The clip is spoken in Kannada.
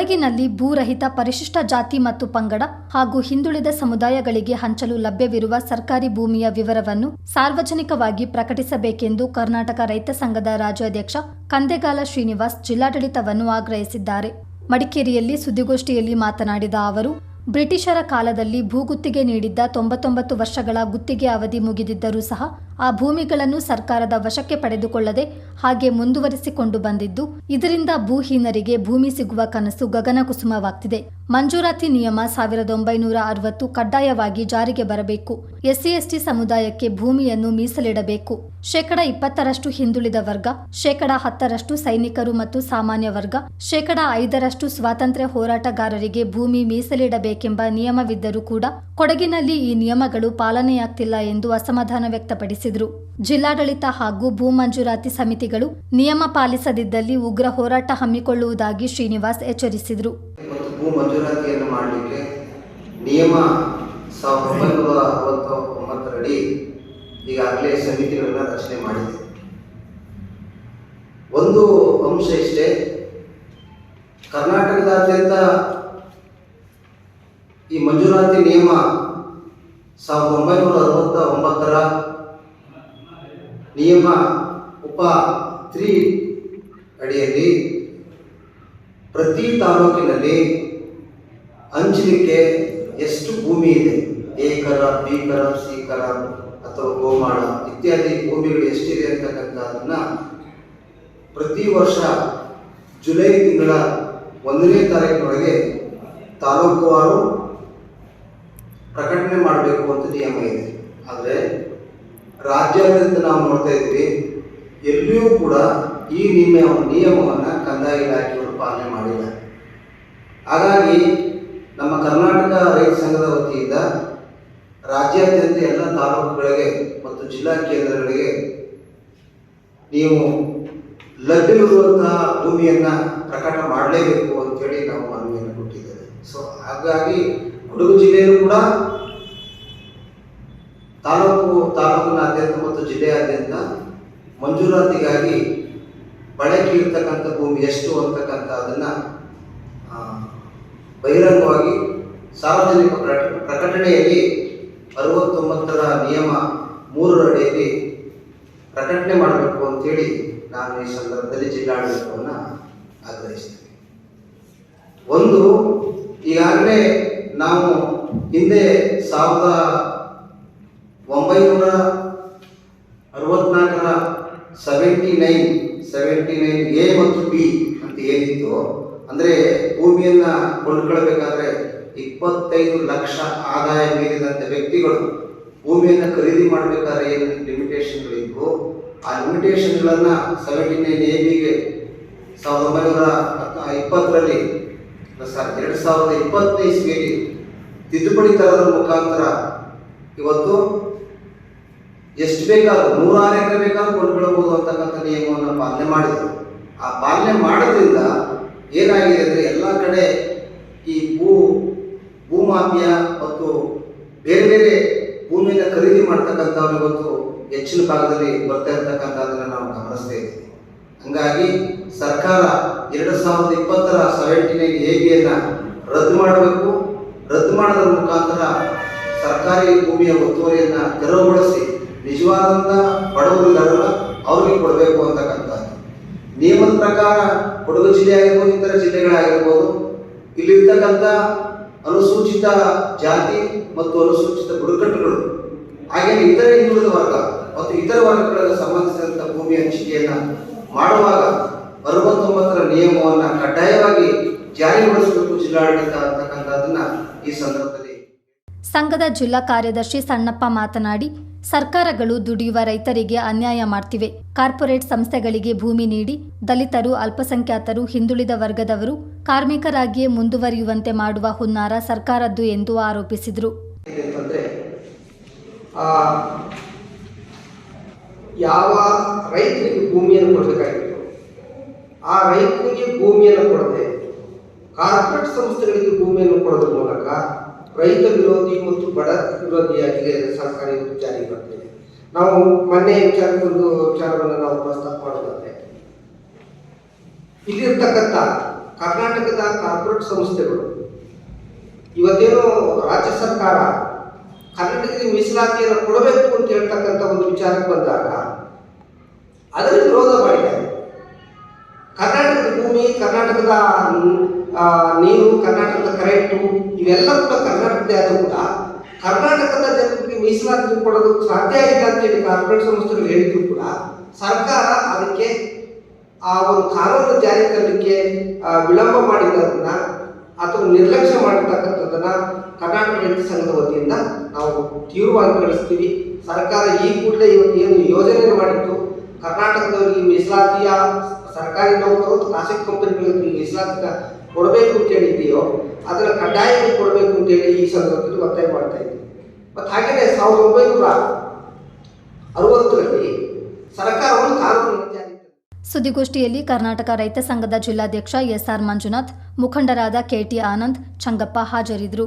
ಕೊಡಗಿನಲ್ಲಿ ಭೂರಹಿತ ಪರಿಶಿಷ್ಟ ಜಾತಿ ಮತ್ತು ಪಂಗಡ ಹಾಗೂ ಹಿಂದುಳಿದ ಸಮುದಾಯಗಳಿಗೆ ಹಂಚಲು ಲಭ್ಯವಿರುವ ಸರ್ಕಾರಿ ಭೂಮಿಯ ವಿವರವನ್ನು ಸಾರ್ವಜನಿಕವಾಗಿ ಪ್ರಕಟಿಸಬೇಕೆಂದು ಕರ್ನಾಟಕ ರೈತ ಸಂಘದ ರಾಜ್ಯಾಧ್ಯಕ್ಷ ಕಂದೆಗಾಲ ಶ್ರೀನಿವಾಸ್ ಜಿಲ್ಲಾಡಳಿತವನ್ನು ಆಗ್ರಹಿಸಿದ್ದಾರೆ. ಮಡಿಕೇರಿಯಲ್ಲಿ ಸುದ್ದಿಗೋಷ್ಠಿಯಲ್ಲಿ ಮಾತನಾಡಿದ ಅವರು, ಬ್ರಿಟಿಷರ ಕಾಲದಲ್ಲಿ ಭೂಗುತ್ತಿಗೆ ನೀಡಿದ್ದ ತೊಂಬತ್ತೊಂಬತ್ತು ವರ್ಷಗಳ ಗುತ್ತಿಗೆ ಅವಧಿ ಮುಗಿದಿದ್ದರೂ ಸಹ ಆ ಭೂಮಿಗಳನ್ನು ಸರ್ಕಾರದ ವಶಕ್ಕೆ ಪಡೆದುಕೊಳ್ಳದೆ ಹಾಗೆ ಮುಂದುವರಿಸಿಕೊಂಡು ಬಂದಿದ್ದು, ಇದರಿಂದ ಭೂಹೀನರಿಗೆ ಭೂಮಿ ಸಿಗುವ ಕನಸು ಗಗನಕುಸುಮವಾಗ್ತಿದೆ. ಮಂಜೂರಾತಿ ನಿಯಮ ಸಾವಿರದ ಒಂಬೈನೂರ ಅರವತ್ತು ಕಡ್ಡಾಯವಾಗಿ ಜಾರಿಗೆ ಬರಬೇಕು. ಎಸ್ಸಿ ಎಸ್ಟಿ ಸಮುದಾಯಕ್ಕೆ ಭೂಮಿಯನ್ನು ಮೀಸಲಿಡಬೇಕು. ಶೇಕಡ ಇಪ್ಪತ್ತರಷ್ಟು ಹಿಂದುಳಿದ ವರ್ಗ, ಶೇಕಡ ಹತ್ತರಷ್ಟು ಸೈನಿಕರು ಮತ್ತು ಸಾಮಾನ್ಯ ವರ್ಗ, ಶೇಕಡ ಐದರಷ್ಟು ಸ್ವಾತಂತ್ರ್ಯ ಹೋರಾಟಗಾರರಿಗೆ ಭೂಮಿ ಮೀಸಲಿಡಬೇಕೆಂಬ ನಿಯಮವಿದ್ದರೂ ಕೂಡ ಕೊಡಗಿನಲ್ಲಿ ಈ ನಿಯಮಗಳು ಪಾಲನೆಯಾಗ್ತಿಲ್ಲ ಎಂದು ಅಸಮಾಧಾನ ವ್ಯಕ್ತಪಡಿಸಿದರು ಜಿಲ್ಲಾಡಳಿತ ಹಾಗೂ ಭೂ ಮಂಜೂರಾತಿ ಸಮಿತಿಗಳು ನಿಯಮ ಪಾಲಿಸದಿದ್ದಲ್ಲಿ ಉಗ್ರ ಹೋರಾಟ ಹಮ್ಮಿಕೊಳ್ಳುವುದಾಗಿ ಶ್ರೀನಿವಾಸ್ ಎಚ್ಚರಿಸಿದರು. ನಿಯಮ ಈಗಾಗಲೇ ಸಮಿತಿಗಳನ್ನು ರಚನೆ ಮಾಡಿದೆ. ಒಂದು ಅಂಶ ಇಷ್ಟೇ, ಕರ್ನಾಟಕದಾದ್ಯಂತ ಈ ಮಂಜೂರಾತಿ ನಿಯಮ ಸಾವಿರದ ಒಂಬೈನೂರ ಅರವತ್ತ ಒಂಬತ್ತರ ನಿಯಮ ಉಪ ತ್ರೀ ಅಡಿಯಲ್ಲಿ ಪ್ರತಿ ತಾಲೂಕಿನಲ್ಲಿ ಹಂಚಲಿಕ್ಕೆ ಎಷ್ಟು ಭೂಮಿ ಇದೆ? ಏಕರ ಬೀಕರ ಸೀಕರ ಅಥವಾ ಗೋಮಾಳ ಇತ್ಯಾದಿ ಭೂಮಿಗಳು ಎಷ್ಟಿದೆ ಅಂತಕ್ಕಂಥದ್ದನ್ನು ಪ್ರತಿ ವರ್ಷ ಜುಲೈ ತಿಂಗಳ ಒಂದನೇ ತಾರೀಕಿನೊಳಗೆ ತಾಲೂಕುವಾರು ಪ್ರಕಟಣೆ ಮಾಡಬೇಕು ಅಂತ ನಿಯಮ ಇದೆ. ಆದರೆ ರಾಜ್ಯಾದ್ಯಂತ ನಾವು ನೋಡ್ತಾ ಇದ್ದೀವಿ, ಎಲ್ಲಿಯೂ ಕೂಡ ಈ ನಿಯಮ, ನಿಯಮವನ್ನು ಕಂದಾಯ ಇಲಾಖೆಯವರು ಪಾಲನೆ ಮಾಡಿಲ್ಲ. ಹಾಗಾಗಿ ನಮ್ಮ ಕರ್ನಾಟಕ ರೈತ ಸಂಘದ ವತಿಯಿಂದ ರಾಜ್ಯಾದ್ಯಂತ ಎಲ್ಲ ತಾಲೂಕುಗಳಿಗೆ ಮತ್ತು ಜಿಲ್ಲಾ ಕೇಂದ್ರಗಳಿಗೆ ನೀವು ಲಭ್ಯವಿರುವಂತಹ ಭೂಮಿಯನ್ನು ಪ್ರಕಟ ಮಾಡಲೇಬೇಕು ಅಂತೇಳಿ ನಾವು ಮನವಿಯನ್ನು ಕೊಟ್ಟಿದ್ದೇವೆ. ಸೊ ಹಾಗಾಗಿ ಕೊಡಗು ಜಿಲ್ಲೆಯಲ್ಲೂ ಕೂಡ ತಾಲೂಕು, ತಾಲೂಕಿನಾದ್ಯಂತ ಮತ್ತು ಜಿಲ್ಲೆಯಾದ್ಯಂತ ಮಂಜೂರಾತಿಗಾಗಿ ಬಳಕೆ ಇರ್ತಕ್ಕಂಥ ಭೂಮಿ ಎಷ್ಟು ಅಂತಕ್ಕಂಥ ಅದನ್ನು ಬಹಿರಂಗವಾಗಿ ಸಾರ್ವಜನಿಕ ಪ್ರಕ- ಪ್ರಕಟಣೆಯಲ್ಲಿ ಅರವತ್ತೊಂಬತ್ತರ ನಿಯಮ ಮೂರರಡಿಯಲ್ಲಿ ಪ್ರಕಟಣೆ ಮಾಡಬೇಕು ಅಂತೇಳಿ ನಾನು ಈ ಸಂದರ್ಭದಲ್ಲಿ ಜಿಲ್ಲಾಡಳಿತವನ್ನು ಆಗ್ರಹಿಸ್ತೇನೆ. ಒಂದು, ಈಗಾಗಲೇ ನಾವು ಹಿಂದೆ ಸಾವಿರದ ಒಂಬೈನೂರ ಅರವತ್ನಾಲ್ಕರ seventy nine seventy nine A ಮತ್ತು ಬಿ ಅಂತ ಏನಿತ್ತು, ಅಂದರೆ ಭೂಮಿಯನ್ನು ಕೊಂಡ್ಕೊಳ್ಬೇಕಾದ್ರೆ ಇಪ್ಪತ್ತೈದು ಲಕ್ಷ ಆದಾಯ ಮೀರಿದಂಥ ವ್ಯಕ್ತಿಗಳು ಭೂಮಿಯನ್ನು ಖರೀದಿ ಮಾಡಬೇಕಾದ್ರೆ ಏನು ಲಿಮಿಟೇಷನ್ಗಳಿದ್ವು? ಆ ಲಿಮಿಟೇಷನ್ಗಳನ್ನು ಸೆವೆಂಟಿ ನೈನ್ ಎ ಬಿಗೆ ಸಾವಿರದ ಒಂಬೈನೂರ ಇಪ್ಪತ್ತರಲ್ಲಿ ಸರ್, ಎರಡು ಸಾವಿರದ ಇಪ್ಪತ್ತನೇ ಇಸ್ವಿಯಲ್ಲಿ ತಿದ್ದುಪಡಿ ತರದ ಮುಖಾಂತರ ಇವತ್ತು ಬೇಕಾದ್ರೂ, ನೂರಾರು ಎಕರೆ ಬೇಕಾದ್ರೂ ಕೊಂಡ್ಕೊಳ್ಬೋದು ಅಂತಕ್ಕಂಥ ನಿಯಮವನ್ನು ಪಾಲನೆ ಮಾಡಿದರು. ಆ ಪಾಲನೆ ಮಾಡೋದ್ರಿಂದ ಏನಾಗಿದೆ ಅಂದರೆ ಎಲ್ಲ ಕಡೆ ಈ ಭೂ, ಭೂಮಾಫಿಯ ಮತ್ತು ಬೇರೆ ಬೇರೆ ಭೂಮಿಯನ್ನು ಖರೀದಿ ಮಾಡ್ತಕ್ಕಂಥವ್ರು ಇವತ್ತು ಹೆಚ್ಚಿನ ಭಾಗದಲ್ಲಿ ಬರ್ತಾ ಇರ್ತಕ್ಕಂಥದ್ದನ್ನು ನಾವು ಗಮನಿಸ್ತಾ ಇದ್ದೀವಿ. ಹಂಗಾಗಿ ಸರ್ಕಾರ ಎರಡು ಸಾವಿರದ ಇಪ್ಪತ್ತರ ಸೆವೆಂಟಿನ ಎ ರದ್ದು ಮಾಡಬೇಕು, ರದ್ದು ಮಾಡೋದ್ರ ಮುಖಾಂತರ ಸರ್ಕಾರಿ ಭೂಮಿಯ ಒತ್ತುವರಿಯನ್ನು ತೆರವುಗೊಳಿಸಿ ನಿಜವಾದಂಥ ಬಡವರಿಗಾರಲ್ಲ ಅವ್ರಿಗೆ ಕೊಡಬೇಕು ಅಂತಕ್ಕಂಥದ್ದು. ನಿಯಮದ ಪ್ರಕಾರ ಕೊಡಗು ಜಿಲ್ಲೆ ಆಗಿರ್ಬೋದು, ಇತರ ಜಿಲ್ಲೆಗಳಾಗಿರ್ಬೋದು, ಇಲ್ಲಿರ್ತಕ್ಕಂಥ ಅನುಸೂಚಿತ ಜಾತಿ ಮತ್ತು ಅನುಸೂಚಿತ ಬುಡಕಟ್ಟುಗಳು ಹಾಗೆ ಇತರ ಹಿಂದುಳಿದ ವರ್ಗ ಮತ್ತು ಇತರ ವರ್ಗಗಳಿಗೆ ಸಂಬಂಧಿಸಿದಂಥ ಭೂಮಿ ಹಂಚಿಕೆಯನ್ನು ಮಾಡುವಾಗ ಅರವತ್ತೊಂಬತ್ತರ ನಿಯಮವನ್ನು ಕಡ್ಡಾಯವಾಗಿ ಜಾರಿಗೊಳಿಸಬೇಕು ಜಿಲ್ಲಾಡಳಿತ ಅಂತಕ್ಕಂಥದ್ದನ್ನ ಈ ಸಂದರ್ಭದಲ್ಲಿ. ಸಂಘದ ಜಿಲ್ಲಾ ಕಾರ್ಯದರ್ಶಿ ಸಣ್ಣಪ್ಪ ಮಾತನಾಡಿ ಸರ್ಕಾರಗಳು ದುಡಿಯುವ ರೈತರಿಗೆ ಅನ್ಯಾಯ ಮಾಡ್ತಿವೆ. ಕಾರ್ಪೊರೇಟ್ ಸಂಸ್ಥೆಗಳಿಗೆ ಭೂಮಿ ನೀಡಿ ದಲಿತರು, ಅಲ್ಪಸಂಖ್ಯಾತರು, ಹಿಂದುಳಿದ ವರ್ಗದವರು ಕಾರ್ಮಿಕರಾಗಿಯೇ ಮುಂದುವರಿಯುವಂತೆ ಮಾಡುವ ಹುನ್ನಾರ ಸರ್ಕಾರದ್ದು ಎಂದು ಆರೋಪಿಸಿದರು. ಯಾವ ರೈತರಿಗೆ ಭೂಮಿಯನ್ನು ಕೊಡಬೇಕಾಗಿತ್ತು? ಆ ರೈತರಿಗೆ ಭೂಮಿಯನ್ನು ಕೊಡದೆ ಕಾರ್ಪೊರೇಟ್ ಸಂಸ್ಥೆಗಳಿಗೆ ಭೂಮಿಯನ್ನು ಕೊಡೋದ್ರ ಮೂಲಕ ರೈತ ವಿರೋಧಿ ಮತ್ತು ಬಡ ವಿರೋಧಿಯಾಗಿದೆ ಸರ್ಕಾರ ಇವತ್ತು ಜಾರಿಗೆ ಬರ್ತಿದೆ. ನಾವು ಮೊನ್ನೆ ವಿಚಾರಕ್ಕೊಂದು ವಿಚಾರವನ್ನು ನಾವು ಪ್ರಸ್ತಾಪ ಮಾಡೋದಾದ್ರೆ, ಇಲ್ಲಿರ್ತಕ್ಕಂಥ ಕರ್ನಾಟಕದ ಕಾರ್ಪೊರೇಟ್ ಸಂಸ್ಥೆಗಳು, ಇವತ್ತೇನು ರಾಜ್ಯ ಸರ್ಕಾರ ಕರ್ನಾಟಕದ ಮೀಸಲಾತಿಯನ್ನು ಕೊಡಬೇಕು ಅಂತ ಹೇಳ್ತಕ್ಕಂಥ ಒಂದು ವಿಚಾರಕ್ಕೆ ಬಂದಾಗ ಅದನ್ನು ವಿರೋಧ ಮಾಡಿದ್ದಾರೆ. ಕರ್ನಾಟಕದ ಭೂಮಿ, ಕರ್ನಾಟಕದ ನೀರು, ಕರ್ನಾಟಕದ ಕರೆಂಟು ಇವೆಲ್ಲ ಕೂಡ ಕರ್ನಾಟಕದೇ ಆದರೂ ಕೂಡ ಕರ್ನಾಟಕದ ಜನರಿಗೆ ಮೀಸಲಾತಿ ಕೊಡೋದು ಸಾಧ್ಯ ಇಲ್ಲ ಅಂತೇಳಿ ಕಾರ್ಪೊರೇಟ್ ಸಂಸ್ಥೆಗಳು ಹೇಳಿದ್ರು ಕೂಡ ಸರ್ಕಾರ ಅದಕ್ಕೆ ಆ ಒಂದು ಕಾನೂನು ಜಾರಿ ತರಲಿಕ್ಕೆ ವಿಳಂಬ ಮಾಡಿದ್ದನ್ನ ಅಥವಾ ನಿರ್ಲಕ್ಷ್ಯ ಮಾಡಿರ್ತಕ್ಕಂಥದ್ದನ್ನ ಕರ್ನಾಟಕ ರೈತ ಸಂಘದ ವತಿಯಿಂದ ನಾವು ತೀವ್ರವಾಗಿ ಕಳಿಸ್ತೀವಿ ಸರ್ಕಾರ ಈ ಕೂಡಲೇ ಇವತ್ತು ಏನು ಯೋಜನೆಯನ್ನು ಮಾಡಿತ್ತು. ಕರ್ನಾಟಕದವರಿಗೆ ಮೀಸಲಾತಿಯ ಸರ್ಕಾರಿ ಮತ್ತು ಖಾಸಗಿ ಕಂಪನಿಗಳಿಗೆ ಮೀಸಲಾತಿ ಕೊಡಬೇಕು ಅಂತ ಹೇಳಿದೆಯೋ ಅದರ ಕಡ್ಡಾಯವಾಗಿ ಕೊಡಬೇಕು ಅಂತ ಹೇಳಿ ಈ ಸಂದರ್ಭದಲ್ಲಿ ಒತ್ತಾಯ ಮಾಡ್ತಾ ಇದ್ದೀವಿ ಮತ್ತು ಹಾಗೆಯೇ ಸಾವಿರದ ಒಂಬೈನೂರ ಅರವತ್ತರಲ್ಲಿ ಸರ್ಕಾರ ಒಂದು ಕಾನೂನನ್ನು ಜಾರಿ ತಂದಿದೆ. ಸುದ್ದಿಗೋಷ್ಠಿಯಲ್ಲಿ ಕರ್ನಾಟಕ ರೈತ ಸಂಘದ ಜಿಲ್ಲಾಧ್ಯಕ್ಷ ಎಸ್ಆರ್ ಮಂಜುನಾಥ್, ಮುಖಂಡರಾದ ಕೆಟಿ ಆನಂದ್, ಚಂಗಪ್ಪ ಹಾಜರಿದ್ದರು